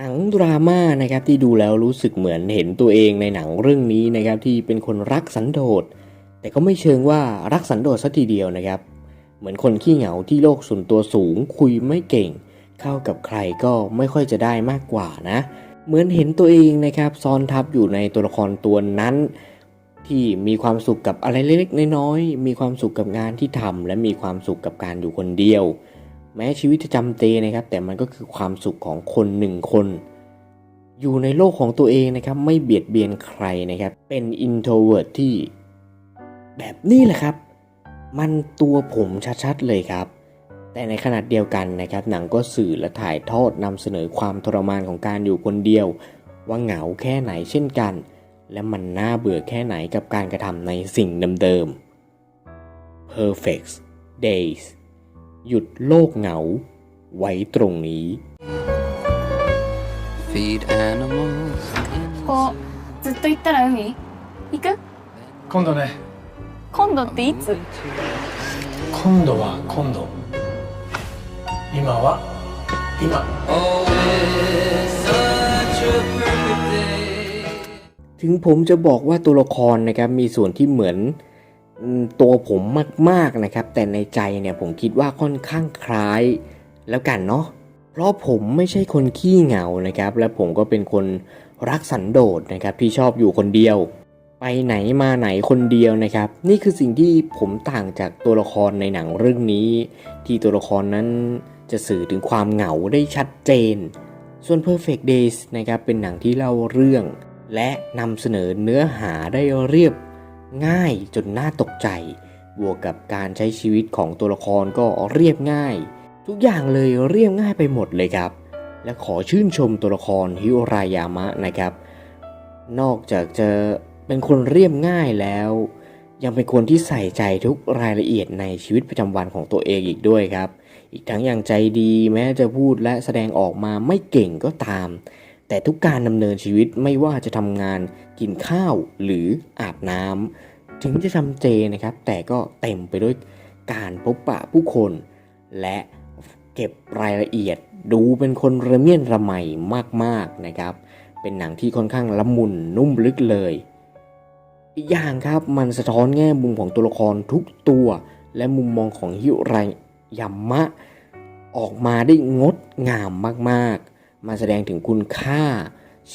หนังดราม่านะครับที่ดูแล้วรู้สึกเหมือนเห็นตัวเองในหนังเรื่องนี้นะครับที่เป็นคนรักสันโดษ แต่ก็ไม่เชิงว่ารักสันโดษสัทีเดียวนะครับ เหมือนคนขี้เหงาที่โลกส่วนตัวสูงคุยไม่เก่ง เข้ากับใครก็ไม่ค่อยจะได้มากกว่านะ เหมือนเห็นตัวเองนะครับซ้อนทับอยู่ในตัวละครตัวนั้น ที่มีความสุขกับอะไรเล็กๆน้อยๆมีความสุขกับงานที่ทำและมีความสุขกับการอยู่คนเดียว แม้ชีวิตจะจำเจนะครับ แต่มันก็คือความสุขของคนหนึ่งคน อยู่ในโลกของตัวเองนะครับ ไม่เบียดเบียนใครนะครับ เป็น introvert ที่ แบบนี้แหละครับ มันตัวผมชัดๆเลยครับ แต่ในขณะเดียวกันนะครับ หนังก็สื่อและถ่ายทอดนำเสนอความทรมานของการอยู่คนเดียว ว่าเหงาแค่ไหนเช่นกัน และมันน่าเบื่อแค่ไหนกับการกระทำในสิ่งเดิมๆ Perfect Days หยุดโลกเหงา ไว้ตรงนี้ Feed animals. ここずっと行ったら海行く今度ね今度っていつ今度は今度今は今 Oh, it's such a perfect day. ถึงผมจะบอกว่าตัวละครนะครับมีส่วนที่เหมือนอืม ตัวผมมากๆนะครับ แต่ในใจเนี่ยผมคิดว่าค่อนข้างคล้ายแล้วกันเนาะเพราะผมไม่ใช่คนขี้เหงานะครับ และผมก็เป็นคนรักสันโดษนะครับที่ชอบอยู่คนเดียว ไปไหนมาไหนคนเดียวนะครับ นี่คือสิ่งที่ผมต่างจากตัวละครในหนังเรื่องนี้ ที่ตัวละครนั้นจะสื่อถึงความเหงาได้ชัดเจน ส่วน Perfect Days นะครับเป็นหนังที่เล่าเรื่อง และนำเสนอเนื้อหาได้เรียบ ง่ายจนน่าตกใจ บวกกับการใช้ชีวิตของตัวละครก็เรียบง่าย ทุกอย่างเลยเรียบง่ายไปหมดเลยครับ และขอชื่นชมตัวละครฮิโอรายามะนะครับ นอกจากจะเป็นคนเรียบง่ายแล้ว ยังเป็นคนที่ใส่ใจทุกรายละเอียดในชีวิตประจำวันของตัวเองอีกด้วยครับ อีกทั้งยังใจดีแม้จะพูดและแสดงออกมาไม่เก่งก็ตาม แต่ทุกการดำเนินชีวิตไม่ว่าจะทำงานกินข้าวหรืออาบน้ำถึงจะจำเจนะครับ แต่ก็เต็มไปด้วยการพบปะผู้คน และเก็บรายละเอียดดูเป็นคนระเมียนระไมมากๆนะครับ เป็นหนังที่ค่อนข้างละมุนนุ่มลึกเลย อีกอย่างครับมันสะท้อนแง่มุมของตัวละครทุกตัว และมุมมองของฮิรายามะ ออกมาได้งดงามมากๆ มาแสดงถึงคุณค่า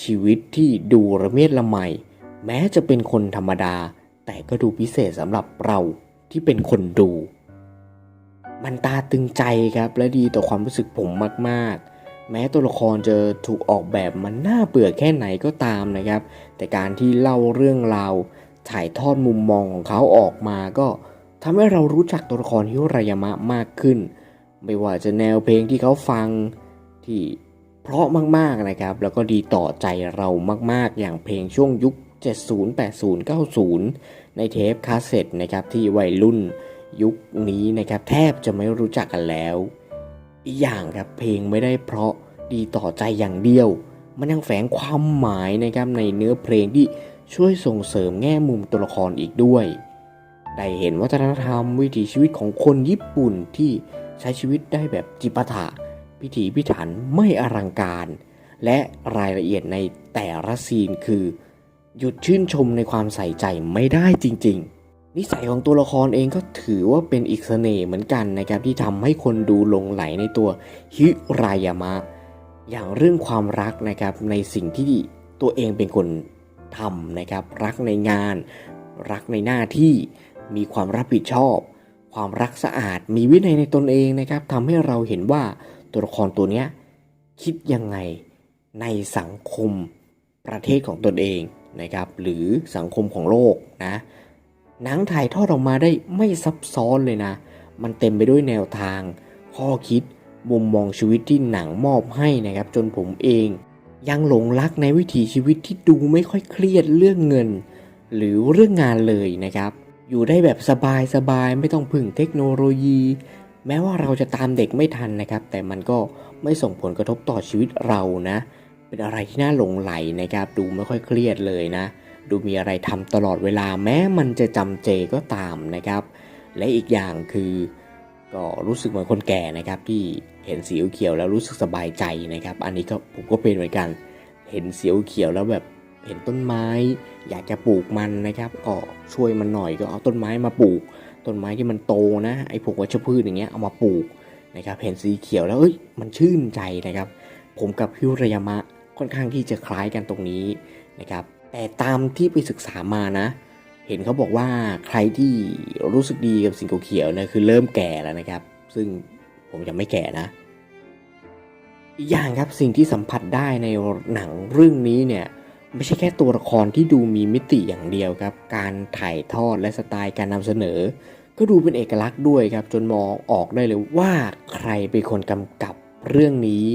ชีวิตที่ดูระเมียดละไม แม้จะเป็นคนธรรมดา แต่ก็ดูพิเศษสำหรับเราที่เป็นคนดู มันตาตึงใจครับและดีต่อความรู้สึกผมมากๆ แม้ตัวละครจะถูกออกแบบมันน่าเบื่อแค่ไหนก็ตามนะครับ แต่การที่เล่าเรื่องราวถ่ายทอดมุมมองของเขาออกมาก็ทำให้เรารู้จักตัวละครฮิโรายามะมากขึ้น ไม่ว่าจะแนวเพลงที่เขาฟังที่ เพราะมากๆนะครับ แล้วก็ดีต่อใจเรามาก ๆ อย่างเพลงช่วงยุค 70 80 90 ในเทปคาสเซ็ตนะครับที่วัยรุ่นยุคนี้นะครับแทบจะไม่รู้จักกันแล้ว อีกอย่างครับเพลงไม่ได้เพราะดีต่อใจอย่างเดียว มันยังแฝงความหมายนะครับในเนื้อเพลงที่ช่วยส่งเสริมแง่มุมตัวละครอีกด้วย ได้เห็นวัฒนธรรมวิถีชีวิตของคนญี่ปุ่นที่ใช้ชีวิตได้แบบจิปาถะ พิถีพิถันไม่อลังการ และรายละเอียดในแต่ละซีนคือ หยุดชื่นชมในความใส่ใจไม่ได้จริง ๆ นิสัยของตัวละครเองก็ถือว่าเป็นอีกเสน่ห์เหมือนกันนะครับที่ทำให้คนดูลงไหลในตัวฮิรายามะ อย่างเรื่องความรักนะครับในสิ่งที่ตัวเองเป็นคนทำนะครับรักในงาน รักในหน้าที่มีความรับผิดชอบ ความรักสะอาดมีวินัยในตนเองนะครับทำให้เราเห็นว่า ตัวละครตัวเนี้ยคิดยังไงในสังคมประเทศของตนเองนะครับ หรือสังคมของโลกนะหนังถ่ายทอดออกมาได้ไม่ซับซ้อนเลยนะ มันเต็มไปด้วยแนวทาง ข้อคิดมุมมองชีวิตที่หนังมอบให้นะครับ จนผมเอง ยังหลงรักในวิถีชีวิตที่ดูไม่ค่อยเครียดเรื่องเงิน หรือเรื่องงานเลยนะครับ อยู่ได้แบบสบายๆไม่ต้องพึ่งเทคโนโลยี แม้ว่าเราจะตามเด็กไม่ทันนะครับ แต่มันก็ไม่ส่งผลกระทบต่อชีวิตเรานะ เป็นอะไรที่น่าหลงไหลนะครับ ดูไม่ค่อยเครียดเลยนะ ดูมีอะไรทำตลอดเวลาแม้มันจะจำเจก็ตามนะครับ และอีกอย่างคือ ก็รู้สึกเหมือนคนแก่นะครับ ที่เห็นสีเขียวแล้วรู้สึกสบายใจนะครับ อันนี้ก็ผมก็เป็นเหมือนกัน เห็นสีเขียวแล้วแบบเห็นต้นไม้ อยากจะปลูกมันนะครับ ก็ช่วยมันหน่อยก็เอาต้นไม้มาปลูก ต้นไม้ที่มันโตนะไอ้พวกวัชพืชอย่างเงี้ยเอามาปลูกนะครับเห็นสีเขียวแล้วเอ้ยมันชื่นใจนะครับ ผมกับฮิรยามะค่อนข้างที่จะคล้ายกันตรงนี้นะครับแต่ตามที่ไปศึกษามานะ เห็นเขาบอกว่าใครที่รู้สึกดีกับสิ่งเขียวเนี่ยคือเริ่มแก่แล้วนะครับ ซึ่งผมยังไม่แก่นะอีกอย่างครับสิ่งที่สัมผัสได้ในหนังเรื่องนี้เนี่ย ไม่ใช่แค่ตัวละครที่ดูมีมิติอย่างเดียวครับ การถ่ายทอดและสไตล์การนำเสนอ ก็ดูเป็นเอกลักษณ์ด้วยครับ จนมองออกได้เลยว่าใครเป็นคนกำกับเรื่องนี้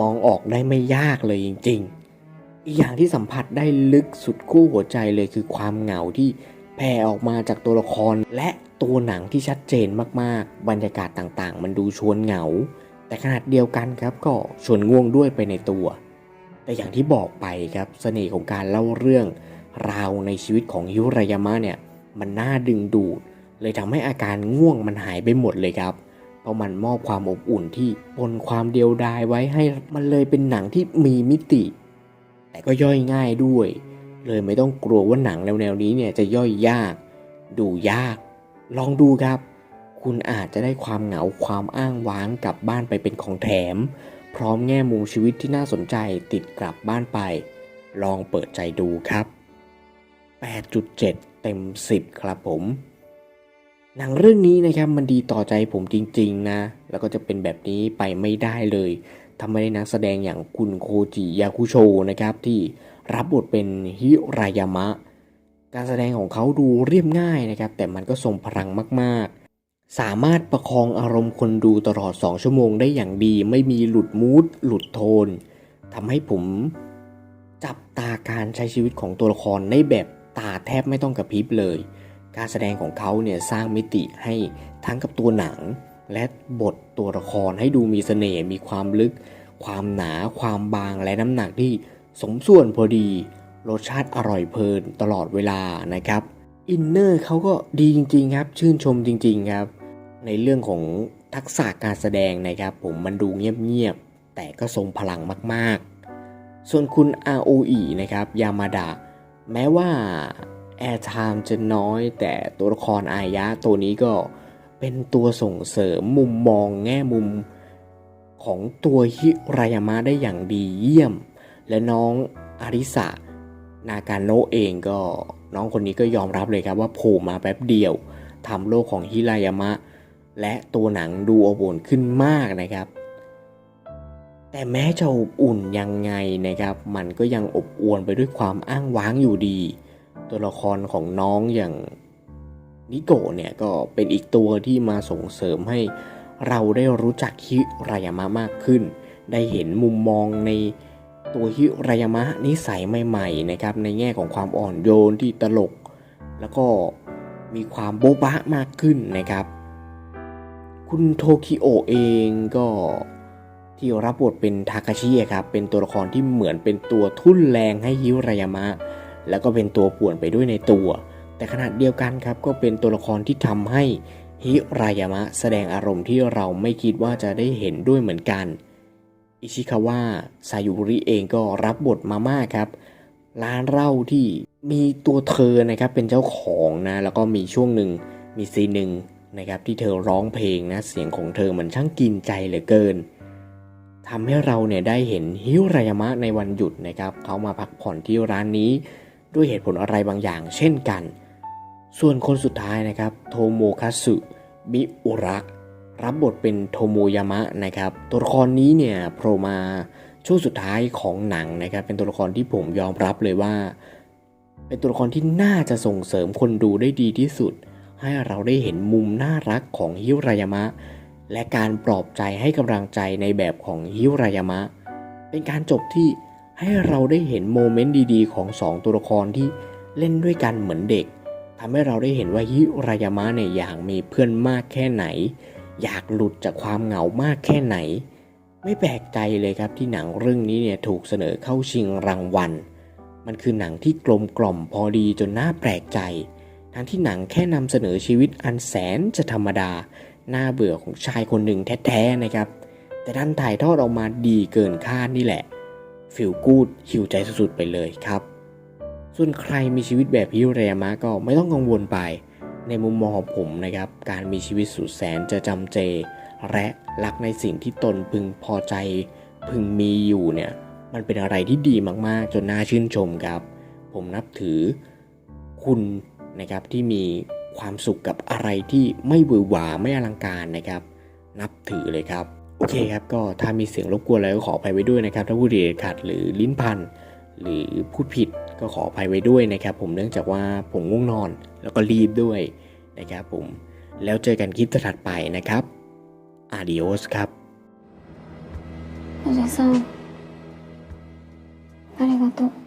มองออกได้ไม่ยากเลยจริง ๆ อีกอย่างที่สัมผัสได้ลึกสุดคู่หัวใจเลยคือความเหงาที่แผ่ออกมาจากตัวละครและตัวหนังที่ชัดเจนมากๆ บรรยากาศต่างๆ มันดูชวนเหงา แต่ขนาดเดียวกันครับก็ชวนง่วงด้วยไปในตัว แต่อย่างที่บอกไปครับเสน่ห์ของการเล่าเรื่องราวในชีวิตของฮิรายามะเนี่ยมันน่าดึงดูด เลยทำให้อาการง่วงมันหายไปหมดเลยครับเพราะมันมอบความอบอุ่นที่ปนความเดียวดายไว้ให้มันเลยเป็นหนังที่มีมิติ แต่ก็ย่อยง่ายด้วย เลยไม่ต้องกลัวว่าหนังแนวๆนี้เนี่ยจะย่อยยาก ดูยาก ลองดูครับ คุณอาจจะได้ความเหงาความอ้างว้างกลับบ้านไปเป็นของแถม พร้อมแง่มุมชีวิตที่น่าสนใจติดกลับบ้านไป ลองเปิดใจดูครับ 8.7 เต็ม 10 ครับผม หนังเรื่องนี้นะครับมันดีต่อใจผมจริงๆนะ แล้วก็จะเป็นแบบนี้ไปไม่ได้เลยทำไมได้นักแสดงอย่างคุณโคจิยาคุโชนะครับที่รับบทเป็นฮิรายามะ การแสดงของเขาดูเรียบง่ายนะครับ แต่มันก็ทรงพลังมากๆ สามารถประคองอารมณ์คนดูตลอด 2 ชั่วโมงได้อย่างดี ไม่มีหลุดมูดหลุดโทนทำให้ผมจับตาการใช้ชีวิตของตัวละครในแบบตาแทบไม่ต้องกระพริบเลย การแสดงของเขาเนี่ยสร้างมิติให้ทั้งกับตัวหนัง และบทตัวละครให้ดูมีเสน่ห์มีความลึก ความหนา ความบางและน้ำหนักที่สมส่วนพอดี รสชาติอร่อยเพลินตลอดเวลานะครับ อินเนอร์เขาก็ดีจริงๆครับ ชื่นชมจริงๆครับ ในเรื่องของทักษะการแสดงนะครับผมมันดูเงียบๆ แต่ก็ทรงพลังมากๆ ส่วนคุณ ROE นะครับยามาดะแม้ว่าแอร์ไทม์จะน้อย แต่ตัวละครอายะตัวนี้ก็เป็นตัวส่งเสริมมุมมองแง่มุมของตัวฮิรายามะได้อย่างดีเยี่ยม และน้องอาริสะนาการโนเองก็น้องคนนี้ก็ยอมรับเลยครับว่าโผล่มาแป๊บเดียวทำโลกของฮิรายามะ และตัวหนังดูอบอุ่นขึ้นมากนะครับ แต่แม้จะอบอุ่นยังไงนะครับ มันก็ยังอบอวลไปด้วยความอ้างว้างอยู่ดี ตัวละครของน้องอย่างนิโกะเนี่ยก็เป็นอีกตัวที่มาส่งเสริมให้เราได้รู้จักฮิรายามะมากขึ้น ได้เห็นมุมมองในตัวฮิรายามะนิสัยใหม่ๆนะครับในแง่ของความอ่อนโยนที่ตลก แล้วก็มีความโบ๊ะบะมากขึ้นนะครับ คุณโทคิโอเองก็ที่รับบทเป็นทาคาชิครับเป็นตัวละครที่เหมือนเป็นตัวทุ่นแรงให้ฮิรายามะ แล้วก็เป็นตัวป่วนไปด้วยในตัว แต่ขนาดเดียวกันครับก็เป็นตัวละครที่ทำให้ฮิรายามะแสดงอารมณ์ที่เราไม่คิดว่าจะได้เห็นด้วยเหมือนกัน อิชิคาวะซายุริเองก็รับบทมาม่าครับ ร้านเหล้าที่มีตัวเธอนะครับเป็นเจ้าของนะ แล้วก็มีช่วงหนึ่งมีซีนหนึ่ง นะครับที่เธอร้องเพลงนะเสียงของเธอมันช่างกินใจเหลือเกินทำให้เราเนี่ยได้เห็นฮิรายามะในวันหยุดนะครับเขามาพักผ่อนที่ร้านนี้ ด้วยเหตุผลอะไรบางอย่าง เช่นกัน ส่วนคนสุดท้ายนะครับโทโมคัสึมิอุระรับบทเป็นโทโมยามะนะครับตัวละครนี้เนี่ยโผล่มาช่วงสุดท้ายของหนังนะครับเป็นตัวละครที่ผมยอมรับเลยว่า เป็นตัวละครที่น่าจะส่งเสริมคนดูได้ดีที่สุด ให้เราได้เห็นมุมน่ารักของฮิรายามะ และการปลอบใจให้กำลังใจในแบบของฮิรายามะ เป็นการจบที่ให้เราได้เห็นโมเมนต์ดีๆ ของสองตัวละครที่เล่นด้วยกันเหมือนเด็กทำให้เราได้เห็นว่าฮิรายามะเนี่ยอยากมีเพื่อนมากแค่ไหน อยากหลุดจากความเหงามากแค่ไหน ไม่แปลกใจเลยครับที่หนังเรื่องนี้เนี่ยถูกเสนอเข้าชิงรางวัล มันคือหนังที่กลมกล่อมพอดีจนน่าแปลกใจ ทั้งที่หนังแค่นำเสนอชีวิตอันแสนจะธรรมดา น่าเบื่อของชายคนหนึ่งแท้ๆนะครับ แต่ดันถ่ายทอดออกมาดีเกินคาดนี่แหละฟิลกูดหิวใจสุดๆไปเลยครับ ส่วนใครมีชีวิตแบบฮิเรยามะก็ไม่ต้องกังวลไป ในมุมมองของผมนะครับ การมีชีวิตสุดแสนจะจำเจ และรักในสิ่งที่ตนพึงพอใจ พึงมีอยู่เนี่ย มันเป็นอะไรที่ดีมากๆ จนน่าชื่นชมครับ ผมนับถือ คุณ นะครับที่มีความสุขกับอะไรที่ไม่หวือหวาไม่อลังการนะครับ นับถือเลยครับ โอเคครับก็ถ้ามีเสียงรบกวนอะไรก็ขออภัยไว้ด้วยนะครับ ถ้าพูดเด็ดขาดหรือลิ้นพัน หรือพูดผิดก็ขออภัยไว้ด้วยนะครับ ผมเนื่องจากว่าผมง่วงนอนแล้วก็รีบด้วยนะครับผมแล้วเจอกันคลิปถัดไปนะครับ Adios ครับ おじさんありがとう